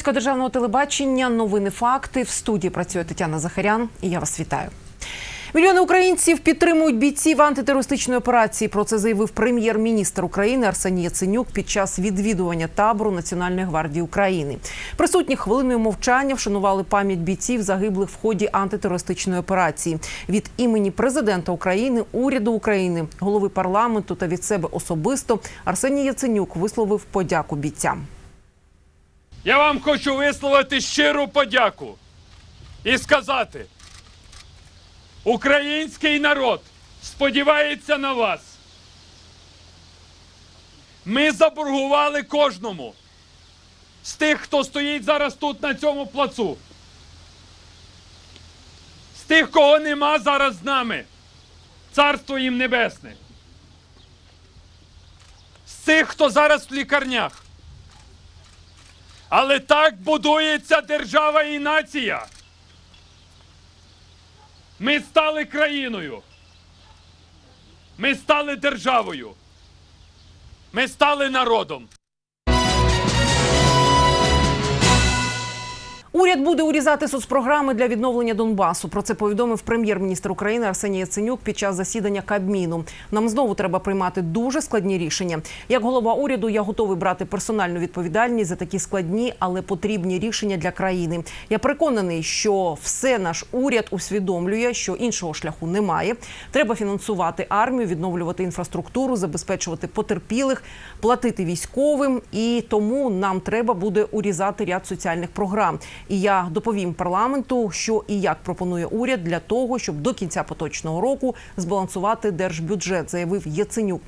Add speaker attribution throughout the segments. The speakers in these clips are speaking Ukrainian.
Speaker 1: В державного телебачення новини факти. В студії працює Тетяна Захарян. І я вас вітаю. Мільйони українців підтримують бійців антитерористичної операції. Про це заявив прем'єр-міністр України Арсеній Яценюк під час відвідування табору Національної гвардії України. Присутні хвилиною мовчання вшанували пам'ять бійців, загиблих в ході антитерористичної операції. Від імені президента України, уряду України, голови парламенту та від себе особисто Арсеній Яценюк висловив подяку бійцям.
Speaker 2: Я вам хочу висловити щиру подяку і сказати: український народ сподівається на вас. Ми заборгували кожному з тих, хто стоїть зараз тут на цьому плацу. З тих, кого нема зараз з нами. Царство їм небесне. З тих, хто зараз в лікарнях. Але так будується держава і нація. Ми стали країною. Ми стали державою. Ми стали народом.
Speaker 1: Уряд буде урізати соцпрограми для відновлення Донбасу. Про це повідомив прем'єр-міністр України Арсеній Яценюк під час засідання Кабміну. Нам знову треба приймати дуже складні рішення. Як голова уряду, я готовий брати персональну відповідальність за такі складні, але потрібні рішення для країни. Я переконаний, що все наш уряд усвідомлює, що іншого шляху немає. Треба фінансувати армію, відновлювати інфраструктуру, забезпечувати потерпілих, платити військовим. І тому нам треба буде урізати ряд соціальних програм. І я доповім парламенту, що і як пропонує уряд для того, щоб до кінця поточного року збалансувати держбюджет, заявив Яценюк.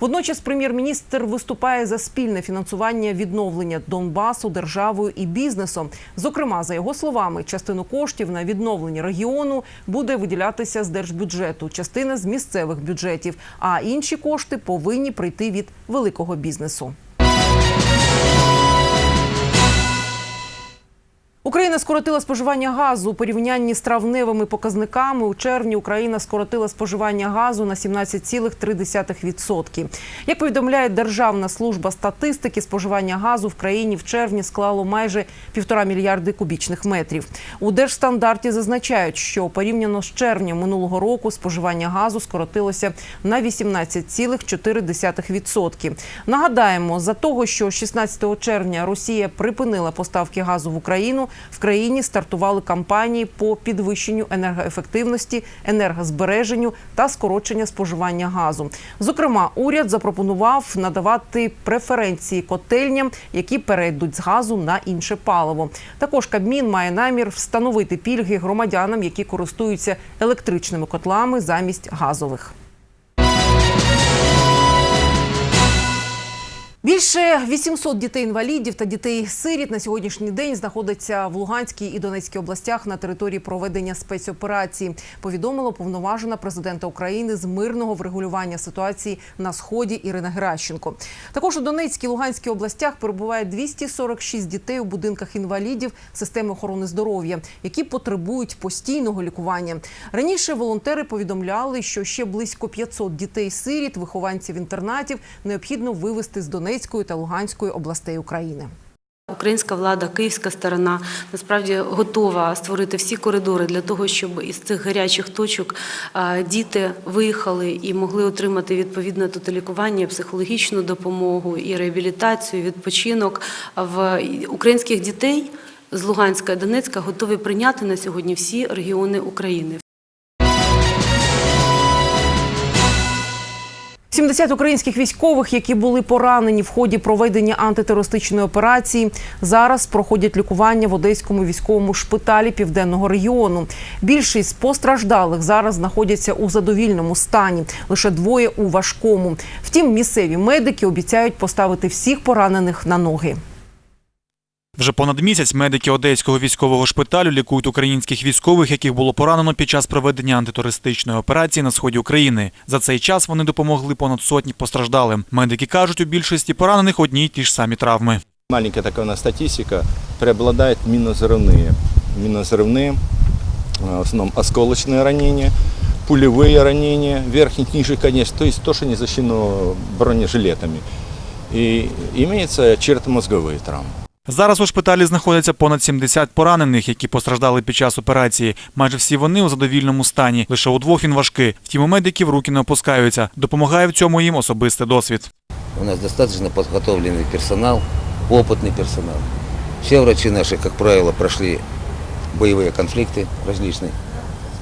Speaker 1: Водночас прем'єр-міністр виступає за спільне фінансування відновлення Донбасу державою і бізнесом. Зокрема, за його словами, частину коштів на відновлення регіону буде виділятися з держбюджету, частина з місцевих бюджетів. А інші кошти повинні прийти від великого бізнесу. Україна скоротила споживання газу у порівнянні з травневими показниками. У червні Україна скоротила споживання газу на 17,3%. Як повідомляє Державна служба статистики, споживання газу в країні в червні склало майже півтора мільярди кубічних метрів. У держстандарті зазначають, що порівняно з червнем минулого року споживання газу скоротилося на 18,4%. Нагадаємо, за того, що 16 червня Росія припинила поставки газу в Україну в країні стартували кампанії по підвищенню енергоефективності, енергозбереженню та скорочення споживання газу. Зокрема, уряд запропонував надавати преференції котельням, які перейдуть з газу на інше паливо. Також Кабмін має намір встановити пільги громадянам, які користуються електричними котлами замість газових. Більше 800 дітей-інвалідів та дітей-сиріт на сьогоднішній день знаходяться в Луганській і Донецькій областях на території проведення спецоперації. Повідомила повноважена президента України з мирного врегулювання ситуації на сході Ірина Геращенко. Також у Донецькій і Луганській областях перебуває 246 дітей у будинках інвалідів системи охорони здоров'я, які потребують постійного лікування. Раніше волонтери повідомляли, що ще близько 500 дітей-сиріт, вихованців інтернатів, необхідно вивезти з Донецької та Луганської областей України.
Speaker 3: Українська влада, київська сторона насправді готова створити всі коридори для того, щоб із цих гарячих точок діти виїхали і могли отримати відповідне тут лікування, психологічну допомогу і реабілітацію, відпочинок в українських дітей з Луганська і Донецька готові прийняти на сьогодні всі регіони України.
Speaker 1: 70 українських військових, які були поранені в ході проведення антитерористичної операції, зараз проходять лікування в одеському військовому шпиталі південного регіону. Більшість постраждалих зараз знаходяться у задовільному стані, лише двоє у важкому. Втім, місцеві медики обіцяють поставити всіх поранених на ноги.
Speaker 4: Вже понад місяць медики одеського військового шпиталю лікують українських військових, яких було поранено під час проведення антитерористичної операції на сході України. За цей час вони допомогли понад сотні постраждалим. Медики кажуть, у більшості поранених одні й ті ж самі травми.
Speaker 5: Маленькая такая у нас статистика. Преобладают минозрывные. Минозрывные, э, в основном осколочные ранения, пулевые ранения, верхних, нижних, конечно, то есть то, что не защищено бронежилетами. И имеется черепно-мозговые травмы.
Speaker 4: Зараз у шпиталі знаходяться понад 70 поранених, які постраждали під час операції. Майже всі вони у задовільному стані. Лише у двох він важкий. Втім, у медиків руки не опускаються. Допомагає в цьому їм особистий досвід.
Speaker 6: У нас достаточно подготовленный персонал, опытный персонал. Все врачи наши, как правило, прошли боевые конфликты различные.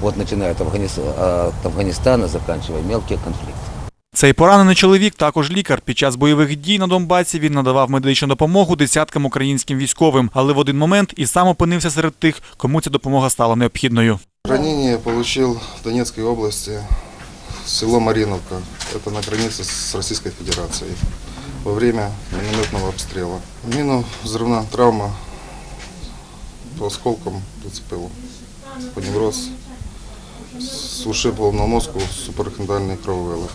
Speaker 6: Вот начиная от Афганистана, от Афганистана заканчивая мелкие конфликты.
Speaker 4: Цей поранений чоловік також лікар. Під час бойових дій на Донбасі він надавав медичну допомогу десяткам українським військовим, але в один момент і сам опинився серед тих, кому ця допомога стала необхідною.
Speaker 7: Ранение получил в Донецкой области, село Мариновка. Это на границе с Российской Федерацией. Во время минометного обстрела. Мину взрывная травма по осколкам зацепила. Поневроз с ушиб головного мозга, суперхендальный крововылив.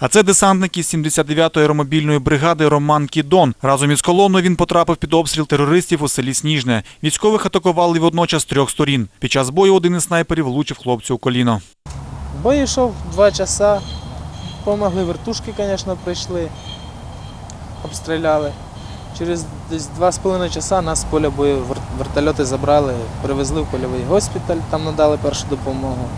Speaker 4: А це десантник із 79-ї аеромобільної бригади Роман Кідон. Разом із колоною він потрапив під обстріл терористів у селі Сніжне. Військових атакували водночас з трьох сторін. Під час бою один із снайперів влучив хлопцю у коліно.
Speaker 8: Бой йшов два часа. Помогли вертушки, звісно, прийшли, обстріляли. Через десь два з половиною часа нас з поля бою вертольоти забрали, привезли в польовий госпіталь, там надали першу допомогу.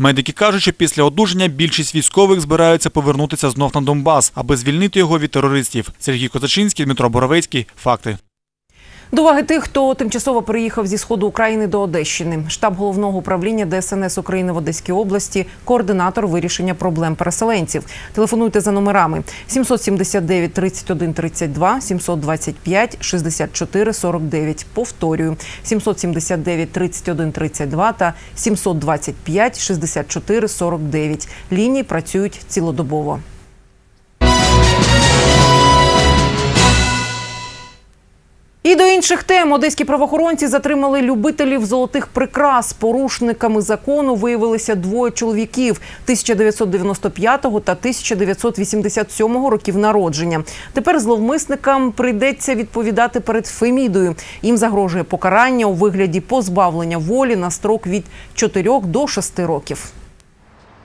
Speaker 4: Медики кажуть, що після одужання більшість військових збираються повернутися знов на Донбас, аби звільнити його від терористів. Сергій Козачинський, Дмитро Боровецький. Факти.
Speaker 1: До уваги тих, хто тимчасово переїхав зі сходу України до Одещини. Штаб головного управління ДСНС України в Одеській області, координатор вирішення проблем переселенців. Телефонуйте за номерами 779 31 32, 725 64 49. Повторюю 779 31 32 та 725 64 49. Лінії працюють цілодобово. І до інших тем одеські правоохоронці затримали любителів золотих прикрас. Порушниками закону виявилися двоє чоловіків 1995 та 1987 років народження. Тепер зловмисникам прийдеться відповідати перед Фемідою. Їм загрожує покарання у вигляді позбавлення волі на строк від 4 до 6 років.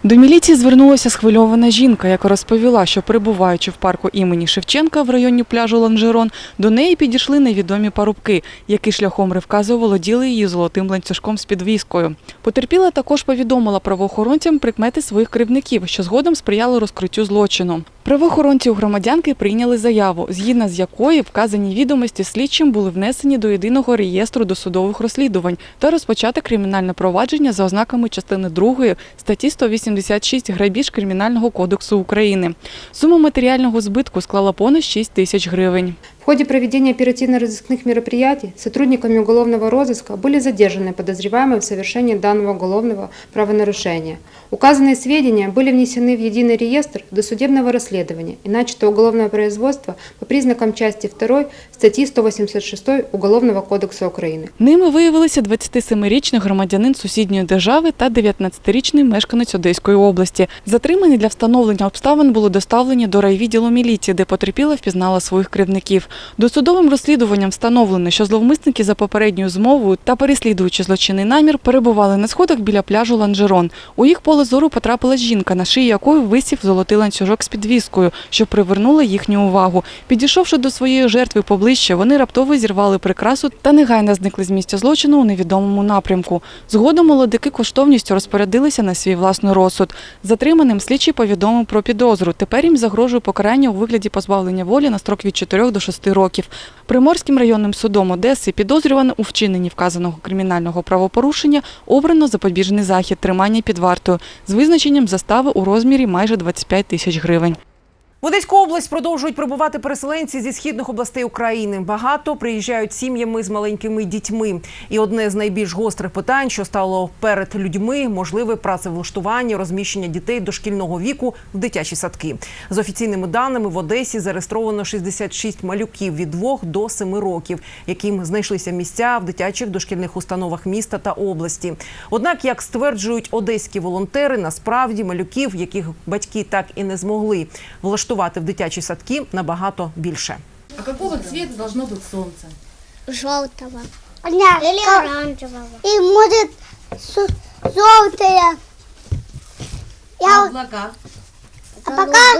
Speaker 9: До міліції звернулася схвильована жінка, яка розповіла, що перебуваючи в парку імені Шевченка в районі пляжу Ланжерон, до неї підійшли невідомі парубки, які шляхом ривка заволоділи її золотим ланцюжком з підвіскою. Потерпіла також повідомила правоохоронцям прикмети своїх кривників, що згодом сприяли розкриттю злочину. Правоохоронці у громадянки прийняли заяву, згідно з якої вказані відомості слідчим були внесені до єдиного реєстру досудових розслідувань та розпочати кримінальне провадження за ознаками частини 2 статті 186 грабіж Кримінального кодексу України. Сума матеріального збитку склала понад 6 тисяч гривень.
Speaker 10: В ходе проведения оперативно-розыскных мероприятий сотрудниками уголовного розыска были задержаны подозреваемые в совершении данного уголовного правонарушения. Указанные сведения были внесены в единый реестр досудебного расследования и начато уголовное производство по признакам части 2 статьи 186 Уголовного кодекса Украины.
Speaker 9: Ними виявилися 27-річний громадянин сусідньої держави та 19-річний мешканець Одеської області. Затримані для встановлення обставин були доставлені до райвідділу міліції, де потерпіла впізнала своїх кривдників. Досудовим розслідуванням встановлено, що зловмисники за попередньою змовою та переслідуючи злочинний намір перебували на сходах біля пляжу Ланжерон. У їх поле зору потрапила жінка, на шиї якої висів золотий ланцюжок з підвіскою, що привернуло їхню увагу. Підійшовши до своєї жертви поближче, вони раптово зірвали прикрасу та негайно зникли з місця злочину у невідомому напрямку. Згодом молодики коштовністю розпорядилися на свій власний розсуд. Затриманим слідчий повідомив про підозру. Тепер їм загрожує покарання у вигляді позбавлення волі на строк від 4 до 6 років. Приморським районним судом Одеси підозрюване у вчиненні вказаного кримінального правопорушення обрано запобіжний захід тримання під вартою з визначенням застави у розмірі майже 25 тисяч гривень.
Speaker 1: В Одеську область продовжують прибувати переселенці зі східних областей України. Багато приїжджають сім'ями з маленькими дітьми. І одне з найбільш гострих питань, що стало перед людьми, можливе працевлаштування, розміщення дітей дошкільного віку в дитячі садки. За офіційними даними в Одесі зареєстровано 66 малюків від 2 до 7 років, яким знайшлися місця в дитячих дошкільних установах міста та області. Однак, як стверджують одеські волонтери, насправді малюків, яких батьки так і не змогли влаштувати в дитячі садки, набагато більше.
Speaker 11: А какого цвета должно быть солнце?
Speaker 12: желтого. Или оранжевого. І может желтое.
Speaker 11: А облака?
Speaker 12: А пока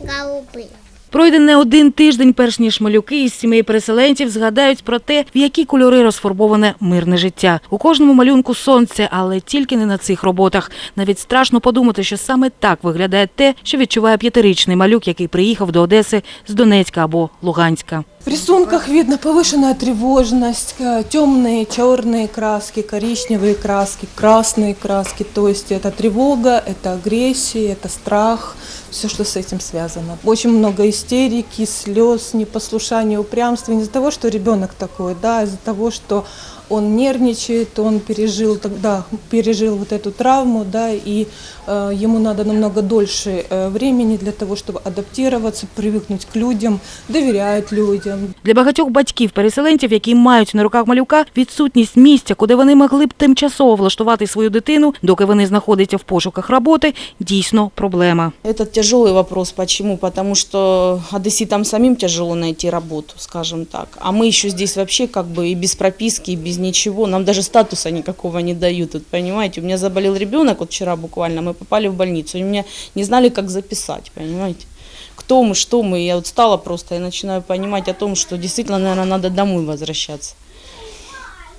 Speaker 12: голубые.
Speaker 13: Пройде не один тиждень, перш ніж малюки із сімей переселенців згадають про те, в які кольори розфарбоване мирне життя. У кожному малюнку сонце, але тільки не на цих роботах. Навіть страшно подумати, що саме так виглядає те, що відчуває п'ятирічний малюк, який приїхав до Одеси з Донецька або Луганська.
Speaker 14: В рисунках видно повышенная тревожность, э, темные, черные краски, коричневые краски, красные краски. То есть это тревога, это агрессия, это страх, все, что с этим связано. Очень много истерики, слез, непослушания, упрямства. Не из-за того, что ребенок такой, да, а из-за того, что он нервничает, он пережил тогда пережил вот эту травму, да, и э, ему надо намного дольше э, времени для того, чтобы адаптироваться, привыкнуть к людям, доверять людям.
Speaker 13: Для багатьох батьків-переселенців, які мають на руках малюка, відсутність місця, куди вони могли б тимчасово влаштувати свою дитину, доки вони знаходяться в пошуках роботи, дійсно проблема.
Speaker 15: Это тяжелый вопрос. Почему? Потому что одесситам самим тяжело найти работу, скажем так. А мы еще здесь вообще как бы и без прописки, и без ничего. Нам даже статуса никакого не дают. Вот, понимаете, у меня заболел ребенок, вот вчера буквально, мы попали в больницу. И меня не знали, как записать, понимаете. Кто мы, что мы. Я вот стала просто и начинаю понимать о том, что действительно, наверное, надо домой возвращаться.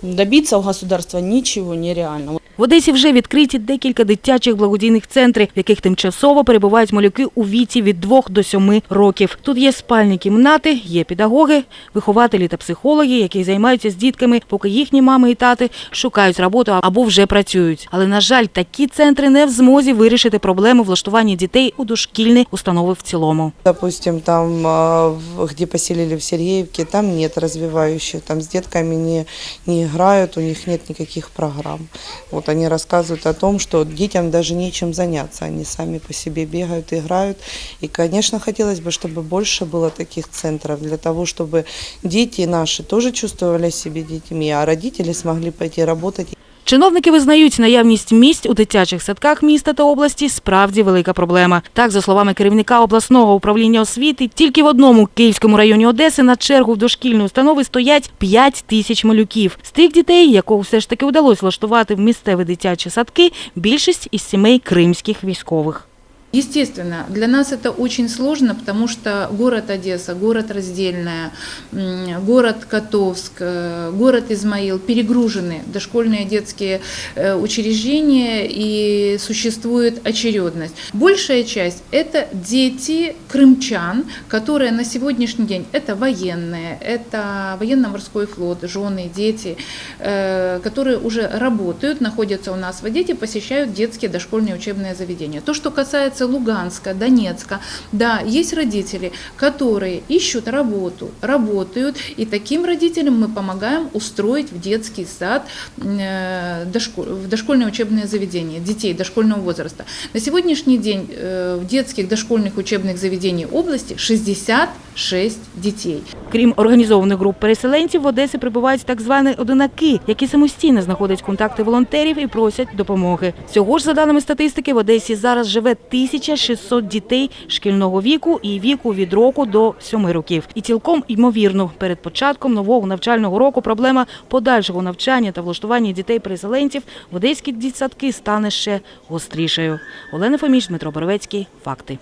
Speaker 15: Добиться у государства ничего нереально.
Speaker 13: В Одесі вже відкриті декілька дитячих благодійних центрів, в яких тимчасово перебувають малюки у віці від 2 до 7 років. Тут є спальні кімнати, є педагоги, вихователі та психологи, які займаються з дітками, поки їхні мами і тати шукають роботу або вже працюють. Але, на жаль, такі центри не в змозі вирішити проблему влаштування дітей у дошкільні установи в цілому.
Speaker 16: Допустим, там, где поселили в Сергеевке, там нет развивающих, там с детками не, не играют, у них нет никаких программ. Вот они рассказывают о том, что детям даже нечем заняться, они сами по себе бегают, играют. И, конечно, хотелось бы, чтобы больше было таких центров, для того, чтобы дети наши тоже чувствовали себя детьми, а родители смогли пойти работать
Speaker 13: Чиновники визнають, наявність місць у дитячих садках міста та області справді велика проблема. Так, за словами керівника обласного управління освіти, тільки в одному київському районі Одеси на чергу в дошкільні установи стоять 5 тисяч малюків. З тих дітей, якого все ж таки вдалося влаштувати в місцеві дитячі садки, більшість із сімей кримських військових.
Speaker 11: Естественно, для нас это очень сложно, потому что город Одесса, город Раздельная, город Котовск, э, город Измаил перегружены дошкольные детские э, учреждения и существует очередность. Большая часть – это дети крымчан, которые на сегодняшний день – это военные, это военно-морской флот, жены, дети, э, которые уже работают, находятся у нас в Одессе, посещают детские дошкольные учебные заведения. То, что касается Луганска, Донецка, да, есть родители, которые ищут работу, работают, и таким родителям мы помогаем устроить в детский сад, э, дошко- в дошкольное учебное заведение детей дошкольного возраста. На сегодняшний день э, в детских дошкольных учебных заведениях области 66 детей.
Speaker 13: Крім організованих груп переселенців, в Одесі прибувають так звані одинаки, які самостійно знаходять контакти волонтерів і просять допомоги. Всього ж, за даними статистики, в Одесі зараз живе 1600 дітей шкільного віку і віку від року до 7 років. І цілком ймовірно, перед початком нового навчального року проблема подальшого навчання та влаштування дітей-переселенців в одеські дітсадки стане ще гострішою. Олена Фоміч, Дмитро Боровецький. Факти.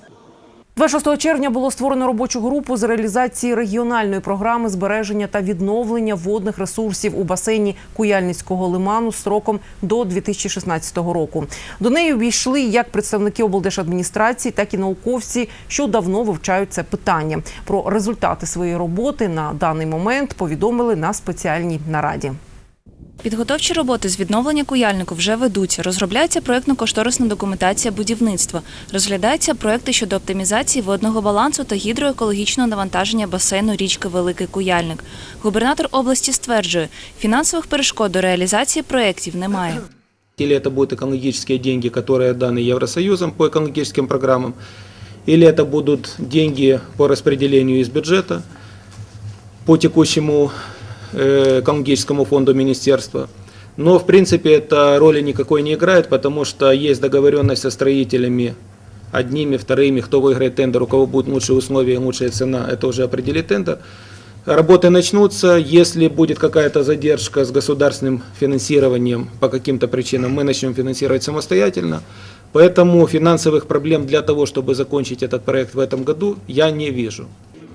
Speaker 1: 26 червня було створено робочу групу з реалізації регіональної програми збереження та відновлення водних ресурсів у басейні Куяльницького лиману строком до 2016 року. До неї увійшли як представники облдержадміністрації, так і науковці, що давно вивчають це питання. Про результати своєї роботи на даний момент повідомили на спеціальній нараді.
Speaker 17: Підготовчі роботи з відновлення куяльнику вже ведуться. Розробляється проєктно-кошторисна документація будівництва. Розглядаються проекти щодо оптимізації водного балансу та гідроекологічного навантаження басейну річки Великий Куяльник. Губернатор області стверджує, фінансових перешкод до реалізації проєктів немає.
Speaker 18: Или это будут экологические деньги, которые даны Евросоюзом по экологическим программам, или это будут деньги по распределению из бюджета по текущему э, фонду министерства. Но, в принципе, это роли никакой не играет, потому что есть договоренность со строителями одними, вторыми, кто выиграет тендер, у кого будут лучшие условия и лучшая цена, это уже определит тендер. Работы начнутся, если будет какая-то задержка с государственным финансированием по каким-то причинам, мы начнем финансировать самостоятельно. Поэтому финансовых проблем для того, чтобы закончить этот проект в этом году, я не вижу.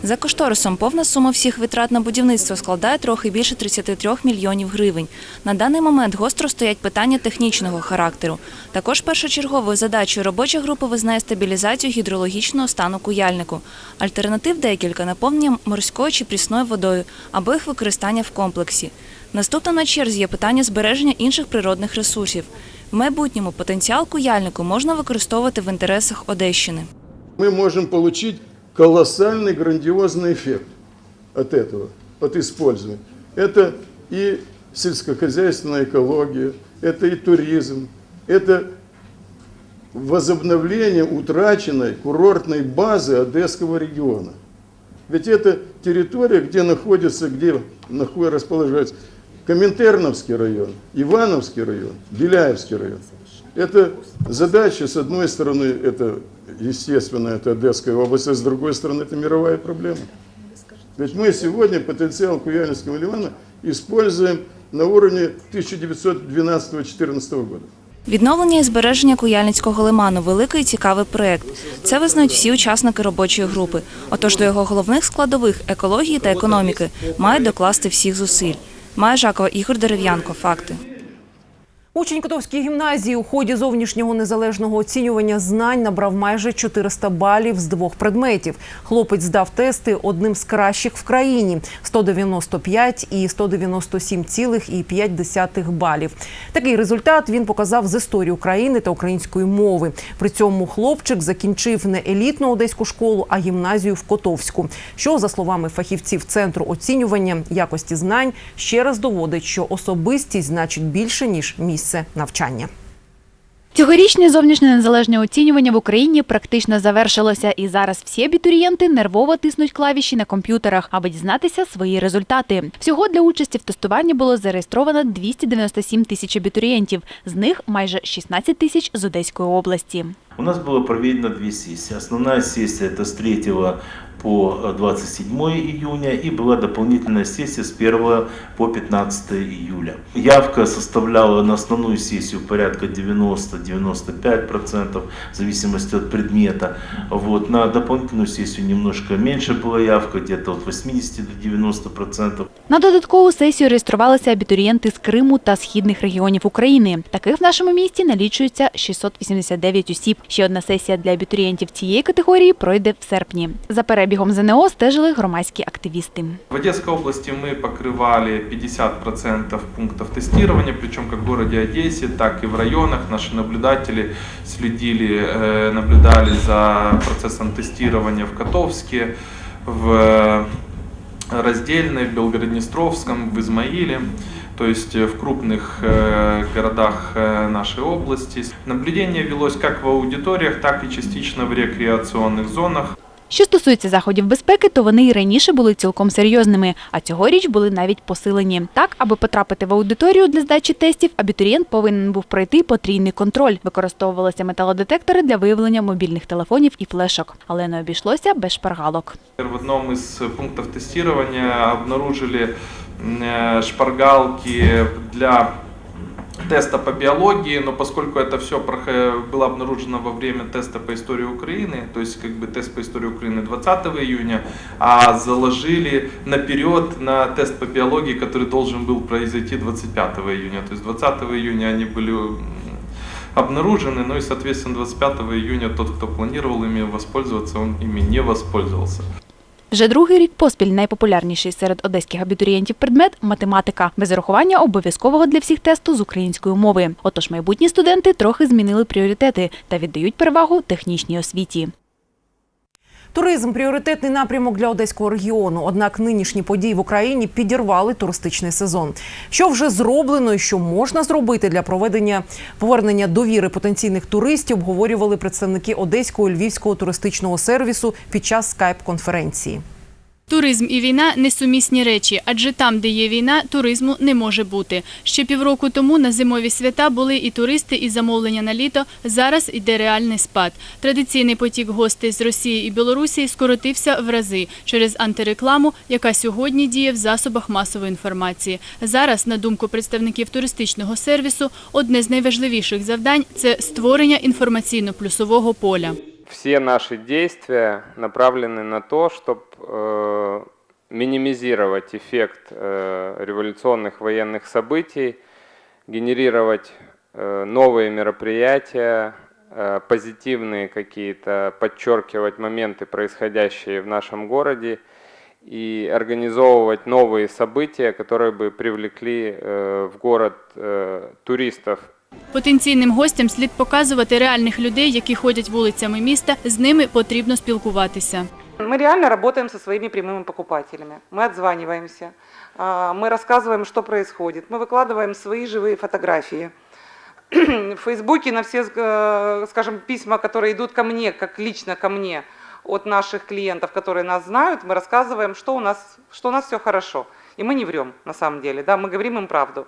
Speaker 17: За кошторисом повна сума всіх витрат на будівництво складає трохи більше 33 мільйонів гривень. На даний момент гостро стоять питання технічного характеру. Також першочерговою задачою робоча група визнає стабілізацію гідрологічного стану куяльнику. Альтернатив декілька наповнення морською чи прісною водою або їх використання в комплексі. Наступним на черзі є питання збереження інших природних ресурсів. В майбутньому потенціал куяльнику можна використовувати в інтересах Одещини.
Speaker 19: мы можем получить колоссальный, грандиозный эффект от этого, от использования. Это и сельскохозяйственная экология, это и туризм, это возобновление утраченной курортной базы Одесского региона. Ведь это территория, где находится, где располагается Коминтерновский район, Ивановский район, Беляевский район. Это задача, с одной стороны, это, естественно, это Одесская область, а с другой стороны, это мировая проблема. Ведь мы сегодня потенциал Куяльнинского ливана используем на уровне 1912-2014 года.
Speaker 17: Відновлення і збереження Куяльницького лиману великий і цікавий проект. Це визнають всі учасники робочої групи. Отож до його головних складових екології та економіки мають докласти всіх зусиль. Має Жакова Ігор Дерев'янко. Факти.
Speaker 1: Учень Котовської гімназії у ході зовнішнього незалежного оцінювання знань набрав майже 400 балів з двох предметів. Хлопець здав тести одним з кращих в країні 195 і 197,5 балів. Такий результат він показав з історії України та української мови. При цьому хлопчик закінчив не елітну одеську школу, а гімназію в Котовську. Що за словами фахівців центру оцінювання якості знань ще раз доводить, що особистість значить більше ніж місце навчання.
Speaker 20: Цьогорічне зовнішнє незалежне оцінювання в Україні практично завершилося, і зараз всі абітурієнти нервово тиснуть клавіші на комп'ютерах, аби дізнатися свої результати. Всього для участі в тестуванні було зареєстровано 297 тисяч абітурієнтів, з них майже 16 тисяч з Одеської області.
Speaker 21: У нас было проведено две сессии. Основная сессия это с 3 по 27 июня и была дополнительная сессия с 1 по 15 июля. Явка составляла на основную сессию порядка 90-95% в зависимости от предмета. Вот. На дополнительную сессию немножко меньше была явка, где-то от 80 до 90%.
Speaker 20: На додаткову сесію реєструвалися абітурієнти з Криму та східних регіонів України. Таких в нашому місті налічується 689 осіб. Ще одна сесія для абітурієнтів цієї категорії пройде в серпні. За перебігом ЗНО стежили громадські активісти.
Speaker 22: В Одесской области мы покрывали 50% пунктов тестирования, причем как в городе Одессе, так и в районах. Наши наблюдатели следили, э, наблюдали за процессом тестирования в Котовске, в Раздельной, в Белгороднестровском, в Измаиле то есть э, в крупных э, городах э, нашей области. Наблюдение велось как в аудиториях, так и частично в рекреационных зонах.
Speaker 20: Що стосується заходів безпеки, то вони і раніше були цілком серйозними, а цьогоріч були навіть посилені. Так, аби потрапити в аудиторію для здачі тестів, абітурієнт повинен був пройти потрійний контроль. Використовувалися металодетектори для виявлення мобільних телефонів і флешок, але не обійшлося без шпаргалок.
Speaker 22: В одном из пунктов тестирования обнаружили э, шпаргалки для теста по биологии, но поскольку это все было обнаружено во время теста по истории Украины, то есть как бы тест по истории Украины 20 июня, а заложили наперед на тест по биологии, который должен был произойти 25 июня. То есть 20 июня они были обнаружены, ну и, соответственно, 25 июня тот, кто планировал ими воспользоваться, он ими не воспользовался.
Speaker 20: Вже другий рік поспіль найпопулярніший серед одеських абітурієнтів предмет математика, без урахування обов'язкового для всіх тесту з української мови. Отож, майбутні студенти трохи змінили пріоритети та віддають перевагу технічній освіті.
Speaker 1: Туризм пріоритетний напрямок для одеського регіону. Однак нинішні події в Україні підірвали туристичний сезон. Що вже зроблено і що можна зробити для проведення повернення довіри потенційних туристів, обговорювали представники одеського і львівського туристичного сервісу під час скайп-конференції.
Speaker 23: Туризм і війна несумісні речі, адже там, де є війна, туризму не може бути. Ще півроку тому на зимові свята були і туристи, і замовлення на літо. Зараз йде реальний спад. Традиційний потік гостей з Росії і Білорусі скоротився в рази через антирекламу, яка сьогодні діє в засобах масової інформації. Зараз, на думку представників туристичного сервісу, одне з найважливіших завдань це створення інформаційно-плюсового поля.
Speaker 24: Все наши действия направлены на то, чтобы минимизировать эффект э, революционных военных событий, генерировать э, новые мероприятия, э, позитивные какие-то, подчеркивать моменты, происходящие в нашем городе, и организовывать новые события, которые бы привлекли э, в город э, туристов
Speaker 23: Потенційним гостям слід показувати реальних людей, які ходять вулицями міста. З ними потрібно спілкуватися.
Speaker 25: Мы реально работаем со своими прямыми покупателями. Мы отзваниваемся, а, мы рассказываем, что происходит, мы выкладываем свои живые фотографии. В Фейсбуке на все, э, скажем, письма, которые идут ко мне, как лично ко мне, от наших клиентов, которые нас знают, мы рассказываем, что у нас, что у нас все хорошо. И мы не врем, на самом деле, да, мы говорим им правду.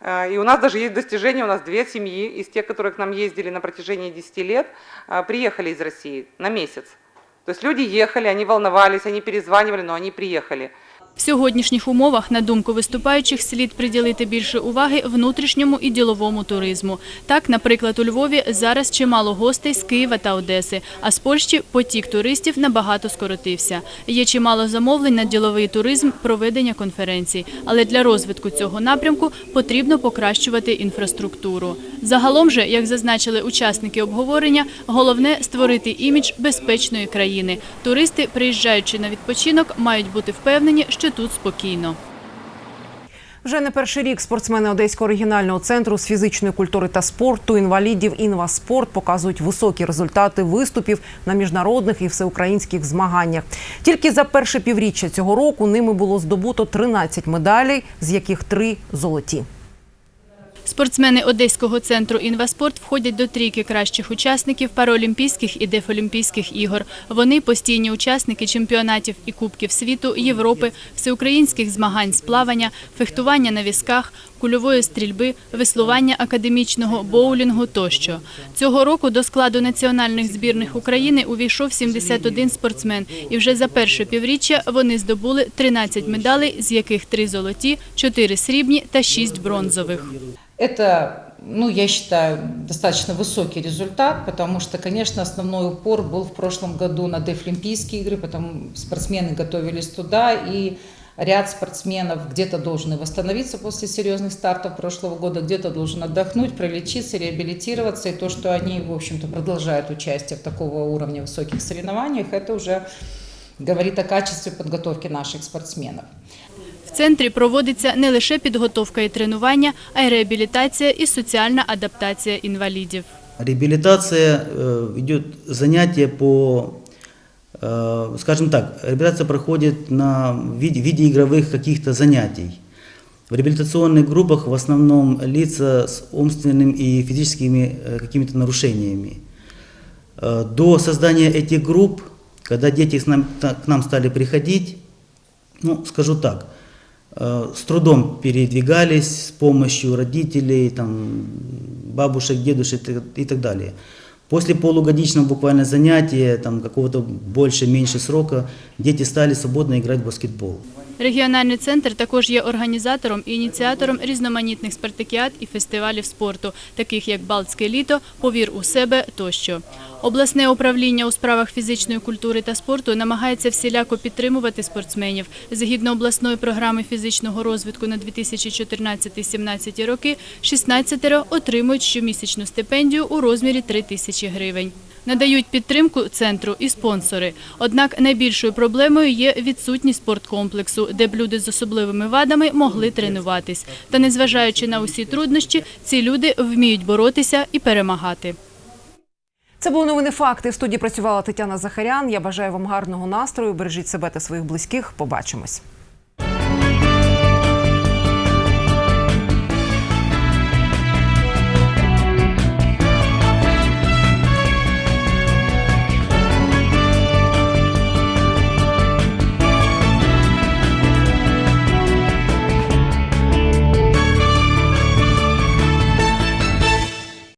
Speaker 25: Э, И у нас даже есть достижения, у нас две семьи из тех, которые к нам ездили на протяжении 10 лет, э, приехали из России на месяц. То есть люди ехали, они волновались, они перезванивали, но они приехали.
Speaker 23: В сьогоднішніх умовах, на думку виступаючих, слід приділити більше уваги внутрішньому і діловому туризму. Так, наприклад, у Львові зараз чимало гостей з Києва та Одеси, а з Польщі потік туристів набагато скоротився. Є чимало замовлень на діловий туризм, проведення конференцій. Але для розвитку цього напрямку потрібно покращувати інфраструктуру. Загалом же, як зазначили учасники обговорення, головне створити імідж безпечної країни. Туристи, приїжджаючи на відпочинок, мають бути впевнені, що тут спокійно.
Speaker 1: Вже не перший рік спортсмени Одеського регіонального центру з фізичної культури та спорту інвалідів «Інваспорт» показують високі результати виступів на міжнародних і всеукраїнських змаганнях. Тільки за перше півріччя цього року ними було здобуто 13 медалей, з яких три золоті.
Speaker 23: Спортсмени Одеського центру «Інваспорт» входять до трійки кращих учасників параолімпійських і дефолімпійських ігор. Вони постійні учасники чемпіонатів і кубків світу, Європи, всеукраїнських змагань з плавання, фехтування на візках, кульової стрільби, веслування академічного, боулінгу тощо. Цього року до складу національних збірних України увійшов 71 спортсмен. І вже за перше півріччя вони здобули 13 медалей, з яких 3 золоті, 4 срібні та 6 бронзових.
Speaker 26: Это, ну, я считаю, достаточно высокий результат, потому что, конечно, основной упор был в прошлом году на Дефлимпийские игры, потому спортсмены готовились туда, и ряд спортсменов где-то должны восстановиться после серьезных стартов прошлого года, где-то должен отдохнуть, пролечиться, реабилитироваться, и то, что они, в общем-то, продолжают участие в такого уровня высоких соревнованиях, это уже говорит о качестве подготовки наших спортсменов.
Speaker 23: В центрі проводиться не лише підготовка і тренування, а й реабілітація і соціальна адаптація інвалідів.
Speaker 27: Реабилитация э, идет занятие по, э, скажем так, реабилитация проходит на виде, виде игровых каких-то занятий. В реабилитационных группах в основном лица с умственными и физическими э, какими-то нарушениями. Э, До создания этих групп, когда дети с нам- к нам стали приходить, ну, скажу так, э, с трудом передвигались с помощью родителей, там, бабушек, дедушек и так далее. После полугодичного буквально занятия, там, какого-то больше-меньше срока, дети стали свободно играть в баскетбол.
Speaker 23: Регіональний центр також є організатором і ініціатором різноманітних спартакіад і фестивалів спорту, таких як Балтське літо, Повір у себе тощо. Обласне управління у справах фізичної культури та спорту намагається всіляко підтримувати спортсменів. Згідно обласної програми фізичного розвитку на 2014-2017 роки, 16 отримують щомісячну стипендію у розмірі 3 тисячі гривень. Надають підтримку центру і спонсори. Однак найбільшою проблемою є відсутність спорткомплексу, де б люди з особливими вадами могли тренуватись. Та незважаючи на усі труднощі, ці люди вміють боротися і перемагати.
Speaker 1: Це були новини факти. В студії працювала Тетяна Захарян. Я бажаю вам гарного настрою. Бережіть себе та своїх близьких. Побачимось.